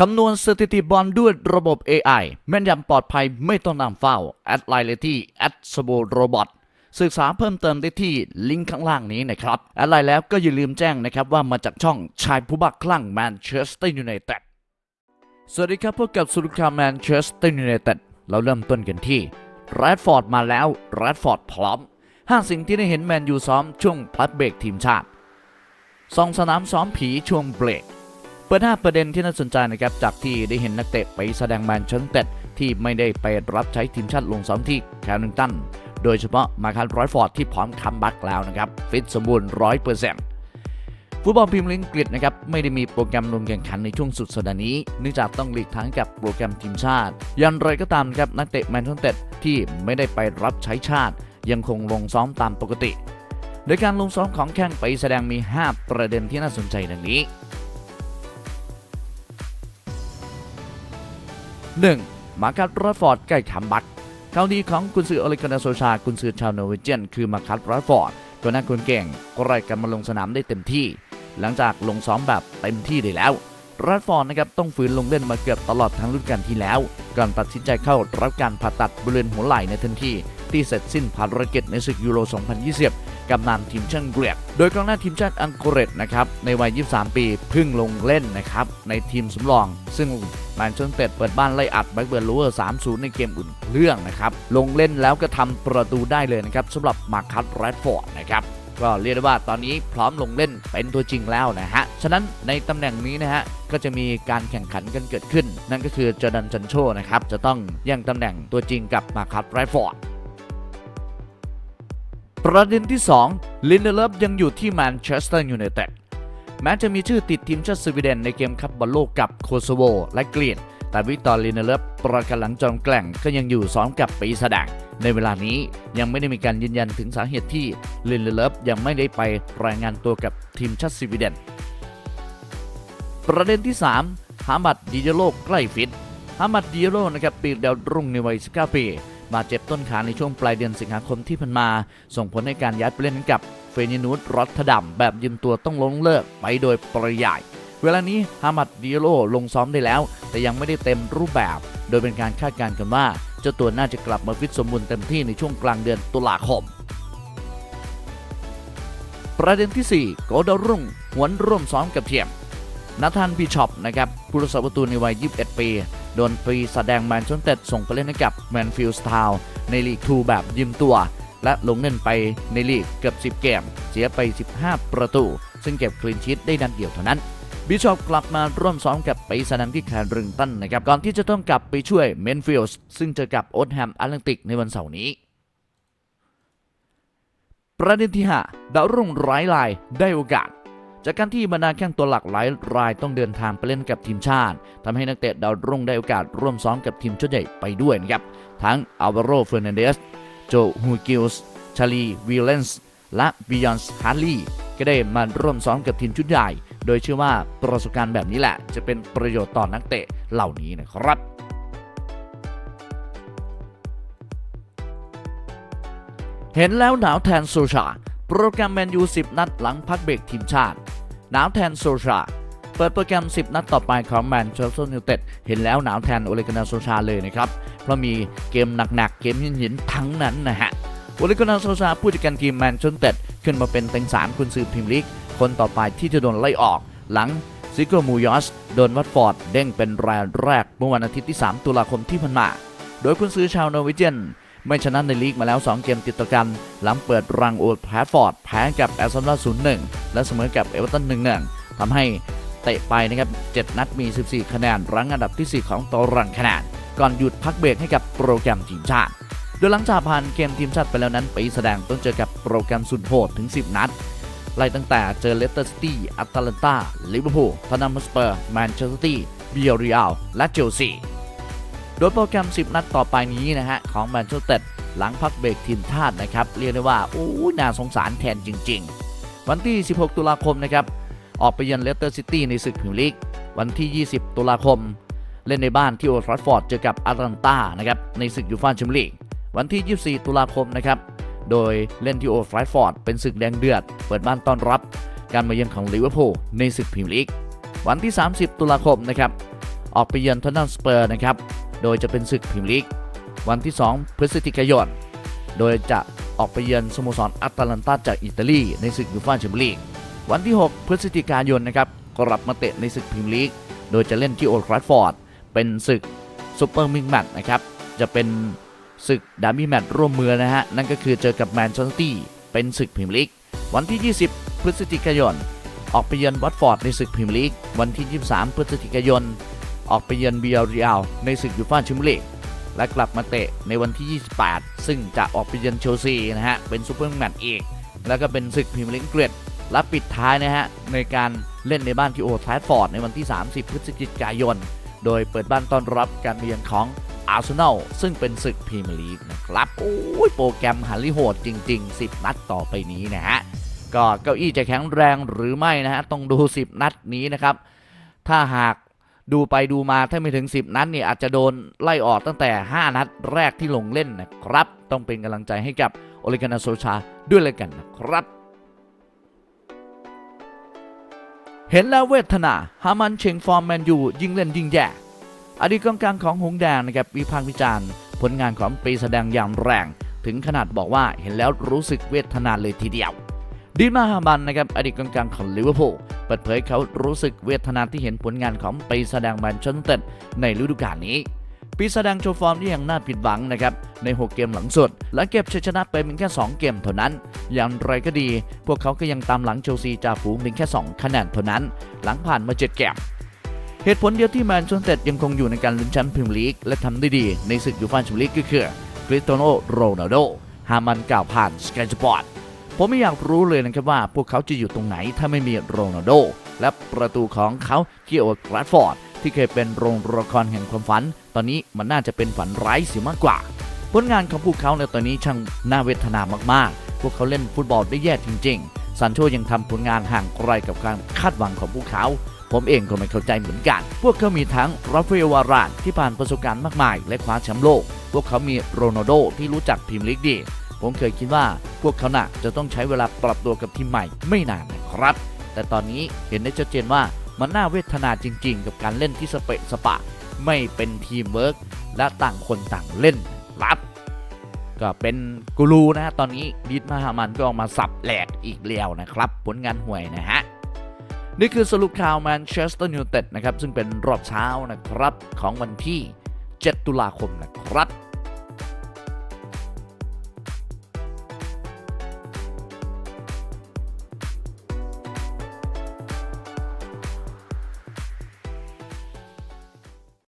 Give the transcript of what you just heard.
คำนวณสถิติบอลด้วยระบบ AI แม่นยำปลอดภัยไม่ต้องนำเฝ้าแอดไลน์เลยที่แอดสโบโรบอทศึกษาเพิ่มเติมได้ที่ลิงก์ข้างล่างนี้นะครับอดไลน์แล้วก็อย่าลืมแจ้งนะครับว่ามาจากช่องชายผู้บักคลั่งแมนเชสเตอร์ยูไนเต็ดสวัสดีครับพบกับสุรุคาแมนเชสเตอร์ยูไนเต็ดเราเริ่มต้นกันที่แรดฟอร์ดมาแล้วแรดฟอร์ดพร้อมห้าสิ่งที่ได้เห็นแมนยูซ้อมช่วงพักเบรกทีมชาติสองสนามซ้อมผีช่วงเบรก เปิดหน้าประเด็นที่น่าสนใจนะครับจากที่ได้เห็นนักเตะไปแสดงแมนเชสเต็ดที่ไม่ได้ไปรับใช้ทีมชาติลงซ้อมที่แคลนิงตัน โดยเฉพาะมาคันร้อยฟอร์ดที่พร้อมคัมบักแล้วนะครับ ฟิตสมบูรณ์ร้อยเปอร์เซ็นต์ฟุตบอลพรีเมียร์ลีกอังกฤษนะครับไม่ได้มีโปรแกรมลงแข่งขันในช่วงสุดสัปดาห์นี้เนื่องจากต้องหลีกทางกับโปรแกรมทีมชาติ ยันไรก็ตามครับนักเตะแมนเชสเต็ดที่ไม่ได้ไปรับใช้ชาติ ยังคงลงซ้อมตามปกติ โดยการลงซ้อมของแข้งไปแสดงมี 5 ประเด็นที่น่าสนใจดังนี้ 1. มาคัตรอดฟอร์ดใกล้คัมบักข่าวดีของกุนซืออเลกันาโซชากุนซือชาวโนร์เวเจียนคือมาคัตรอดฟอร์ดตัวหน้าคนเก่งก็ไล่กันมาลงสนามได้เต็มที่ หลังจากลงซ้อมแบบเต็มที่ได้แล้วรัดฟอร์ดนะครับต้องฝืนลงเล่นมาเกือบตลอดทั้งฤดูกาลที่แล้ว ก่อนตัดสินใจเข้ารับการผ่าตัดบริเวณหัวไหล่ในทันที ที่เสร็จสิ้นภารกิจในศึกยูโร 2020 กับนามทีมชาติอังกฤษโดยกองหน้าทีมชาติอังกฤษนะครับในวัย 23 ปีเพิ่งลงเล่นนะครับในทีมสำรอง ซึ่งแมนเชสเตอร์เปิดบ้านไล่อัดแบ็กเบิร์นลูเวอร์ 3-0 ในเกมอุ่นเครื่องนะครับลงเล่นแล้วก็ทำประตูได้เลยนะครับสำหรับมาคัตแรดฟอร์ดนะครับก็เรียกได้ว่าตอนนี้พร้อมลงเล่นเป็นตัวจริงแล้วนะฮะ ฉะนั้นในตำแหน่งนี้นะฮะ ก็จะมีการแข่งขันกันเกิดขึ้น นั่นก็คือจอร์แดนจันโชนะครับ จะต้องแย่งตำแหน่งตัวจริงกับมาคัตไรฟอร์ด ประเด็นที่ 2 ลินเดเลฟยังอยู่ที่แมนเชสเตอร์ยูไนเต็ดแม้จะมีชื่อติดทีมชาติสวีเดนในเกมคัพบอลโลกกับโคโซโวและกรีนแต่วิกตอร์ลินเดเลฟประกันหลังจอมแกล่งก็ยังอยู่ซ้อมกับปีแสดงในเวลานี้ยังไม่ได้มีการยืนยันถึงสาเหตุที่ลินเดเลฟยังไม่ได้ไปรายงานตัวกับทีมชาติสวีเดน ประเด็นที่ 3 ฮามัดดิเยโลใกล้ฟิตฮามัดดิเยโลนะครับปีกดาวรุ่งในวัย19ปี บาดเจ็บต้นขาในช่วงปลายเดือนสิงหาคมที่ผ่านมา ส่งผลให้การย้ายไปเล่นกับเฟนินูสรอตเทดัมแบบยืมตัวต้องลงเลิกไปโดยปริยาย เวลานี้ฮามัดดิเยโลลงซ้อมได้แล้ว แต่ยังไม่ได้เต็มรูปแบบ โดยเป็นการคาดการณ์กันว่าเจ้าตัวน่าจะกลับมาฟิตสมบูรณ์เต็มที่ในช่วงกลางเดือนตุลาคมประเด็นที่4โกดรุ่งหวนร่วมซ้อมกับเทียม นาธานบิชอปนะครับผู้รักษาประตูในวัย 21 ปี โดนปีแสดงแมนเชสเต็ดส่งไปเล่นให้กับแมนฟิลด์ทาวในลีก2แบบยืมตัว และลงเล่นไปในลีกเกือบ 10 เกม เสียไป 15 ประตู ซึ่งเก็บคลีนชีตได้นัดเดียวเท่านั้นบิชอปกลับมาร่วมซ้อมกับปีสนามที่แคลริงตันนะครับ ก่อนที่จะต้องกลับไปช่วยเมนฟิลด์ซึ่งเจอกับโอ๊ตแฮมแอตแลนติกในวันเสาร์นี้ ประเด็นที่ 5 ดาวรุ่งไร้ลายได้โอกาส จากการที่บรรดาแข้งตัวหลักหลายรายต้องเดินทางไปเล่นกับทีมชาติทำให้นักเตะดาวรุ่งได้โอกาสร่วมซ้อมกับทีมชุดใหญ่ไปด้วยนะครับ ทั้งอัลวาโรเฟอร์นันเดส โจฮูกิลส์ชาลีวิลเลนส์และบิยอนส์ฮาร์ลีก็ได้มาร่วมซ้อมกับทีมชุดใหญ่ โดยเชื่อว่าประสบการณ์แบบนี้แหละ จะเป็นประโยชน์ต่อนักเตะเหล่านี้นะครับเห็นแล้วหนาวแทนโซชา โปรแกรมแมนยู 10 นัดหลังพักเบรกทีมชาติ หนาวแทนโซชาเปิดโปรแกรม 10 นัดต่อไปของแมนเชสเตอร์ยูไนเต็ดเห็นแล้วหนาวแทนโอเลกนาโซชาเลยนะครับ เพราะมีเกมหนักๆ เกมหินๆ ทั้งนั้นนะฮะ โอเลกนาโซชาผู้จัดการทีมแมนเชสเตอร์ขึ้นมาเป็นเต็งสามคุณซื้อพรีเมียร์ลีกคนต่อไปที่จะโดนไล่ออกหลังซิโกมูยอสโดนวัตฟอร์ดเด้งเป็นรายแรกเมื่อวันอาทิตย์ที่ 3 ตุลาคมที่ผ่านมา โดยคุณซื้อชาวนอร์เวเจียน ไม่ชนะในลีกมาแล้ว 2 เกมติดต่อกัน หลังเปิดรังโอดแพรฟอร์ด แพ้กับแอสตันวิลล่า0-1และเสมอกับเอเวอร์ตัน1-1ทำให้เตะไปนะครับ 7 นัดมี 14 คะแนน รั้งอันดับที่ 4 ของตารางคะแนน ก่อนหยุดพักเบรกให้กับโปรแกรมทีมชาติ โดยหลังจากผ่านเกมทีมชาติไปแล้วนั้นไปแสดงต้องเจอกับโปรแกรมสุดโหดถึง 10 นัด ไล่ตั้งแต่เจอเลสเตอร์ซิตี้แอตแลนตาลิเวอร์พูลทอตแนมสเปอร์ แมนเชสเตอร์ซิตี้เบียริอัลและเชลซี โดยโปรแกรม 10 นัดต่อไปนี้นะฮะ ของแมนเชสเตอร์หลังพักเบรกทีมชาตินะครับ เรียกได้ว่าโอ้ยน่าสงสารแทนจริง ๆ วันที่ 16 ตุลาคมนะครับ ออกไปเยือนเลสเตอร์ซิตี้ในศึกพรีเมียร์ลีกวันที่ 20 ตุลาคม เล่นในบ้านที่โอทราฟฟอร์ดเจอกับอาร์แลนตานะครับในศึกยูฟ่าแชมเปี้ยนลีกวันที่ 24 ตุลาคมนะครับโดยเล่นที่โอทราฟฟอร์ดเป็นศึกแดงเดือด เปิดบ้านต้อนรับ การมาเยือนของลิเวอร์พูลในศึกพรีเมียร์ลีกวันที่ 30 ตุลาคมนะครับออกไปเยือนทอนนัมสเปอร์นะครับ โดยจะเป็นศึกพรีเมียร์ลีก วันที่ 2 พฤศจิกายน โดยจะออกไปเยือนสโมสรอัตแลนตาจากอิตาลี ในศึกยูฟ่าแชมเปี้ยนลีก วันที่ 6 พฤศจิกายนนะครับกลับมาเตะในศึกพรีเมียร์ลีก โดยจะเล่นที่โอลด์ทราฟฟอร์ด เป็นศึกซูเปอร์มิกแมตช์นะครับ จะเป็นศึกดาร์บี้แมตช์ร่วมมือนะฮะ นั่นก็คือเจอกับแมนเชสเตอร์ตี้เป็นศึกพรีเมียร์ลีก วันที่ 20 พฤศจิกายน ออกไปเยือนวัตฟอร์ดในศึกพรีเมียร์ลีก วันที่ 23 พฤศจิกายน ออกไปเยือนเบียร์เรียลในศึกยูฟ่าแชมเปี้ยนลีกและกลับมาเตะในวันที่ 28 ซึ่งจะออกไปเยือนเชลซีนะฮะ เป็นซูเปอร์แมตช์อีก แล้วก็เป็นศึกพรีเมียร์ลีกอังกฤษและปิดท้ายนะฮะ ในการเล่นในบ้านที่โอลด์แทราฟฟอร์ดในวันที่ 30 พฤศจิกายน โดยเปิดบ้านต้อนรับการเยือนของอาร์เซนอลซึ่งเป็นศึกพรีเมียร์ลีกนะครับ โอ้ยโปรแกรมหันลิโหดจริง ๆ 10 นัดต่อไปนี้นะฮะ ก็เก้าอี้จะแข็งแรงหรือไม่นะฮะ ต้องดู 10 นัดนี้นะครับ ถ้าหาก ดูไปดูมาถ้าไม่ถึง 10 นัดเนี่ยอาจจะโดนไล่ออกตั้งแต่ 5 นัดแรกที่ลงเล่นนะครับ ต้องเป็นกำลังใจให้กับโอเลกานาโซชาด้วยเลยกันนะครับ เห็นแล้วเวทนาฮามันเชงฟอร์มแมนยูยิ่งเล่นยิ่งแย่อดีตกองกลางของหงแดงนะครับวิพากษ์วิจารณ์ ผลงานของปีแสดงอย่างแรง ถึงขนาดบอกว่าเห็นแล้วรู้สึกเวทนาเลยทีเดียวดีมาฮามันนะครับอดีตกองกลางของลิเวอร์พูล เปิดเผยเขารู้สึกเวทนาที่เห็นผลงานของปีแสดงแมนเชสเตอร์ในฤดูกาลนี้ปีแสดงโชว์ฟอร์มที่ยังน่าผิดหวังนะครับ ใน 6 เกมหลังสุด และเก็บชัยชนะไปเพียงแค่ 2 เกมเท่านั้น อย่างไรก็ดี พวกเขาก็ยังตามหลังเชลซีจ่าฝูงเพียงแค่ 2 คะแนนเท่านั้น หลังผ่านมา 7 เกม เหตุผลเดียวที่แมนเชสเตอร์ยังคงอยู่ในการลุ้นแชมป์พรีเมียร์ลีกและทำได้ดีในศึกยูฟ่าแชมเปี้ยนลีกก็คือคริสเตียโนโรนัลโดฮามันกล่าวผ่านสกายสปอร์ต ผมไม่อยากรู้เลยนะครับว่าพวกเขาจะอยู่ตรงไหนถ้าไม่มีโรนัลโด และประตูของเขาที่โอลด์แทราฟฟอร์ด ที่เคยเป็นโรงละครแห่งความฝัน ตอนนี้มันน่าจะเป็นฝันร้ายเสียมากกว่า ผลงานของพวกเขาในตอนนี้ช่างน่าเวทนามากๆ พวกเขาเล่นฟุตบอลได้แย่จริง ๆ ซันโชยังทำผลงานห่างไกลกับการคาดหวังของพวกเขา ผมเองก็ไม่เข้าใจเหมือนกัน พวกเขามีทั้งราฟาเอลวารานที่ผ่านประสบการณ์มากมาย และคว้าแชมป์โลก พวกเขามีโรนัลโดที่รู้จักพรีเมียร์ลีกดี ผมเคยคิดว่าพวกเขาน่ะจะต้องใช้เวลาปรับตัวกับทีมใหม่ไม่นานนะครับ แต่ตอนนี้เห็นได้ชัดเจนว่ามันน่าเวทนาจริง ๆ กับการเล่นที่สเปะสปะ ไม่เป็นทีมเวิร์กและต่างคนต่างเล่นรับก็เป็นกูรูนะฮะตอนนี้ดิดมาฮามันก็ออกมาสับแหลกอีกแล้วนะครับ ผลงานห่วยนะฮะ นี่คือสรุปข่าวแมนเชสเตอร์ยูไนเต็ดนะครับ ซึ่งเป็นรอบเช้านะครับของวันที่ 7 ตุลาคมนะครับ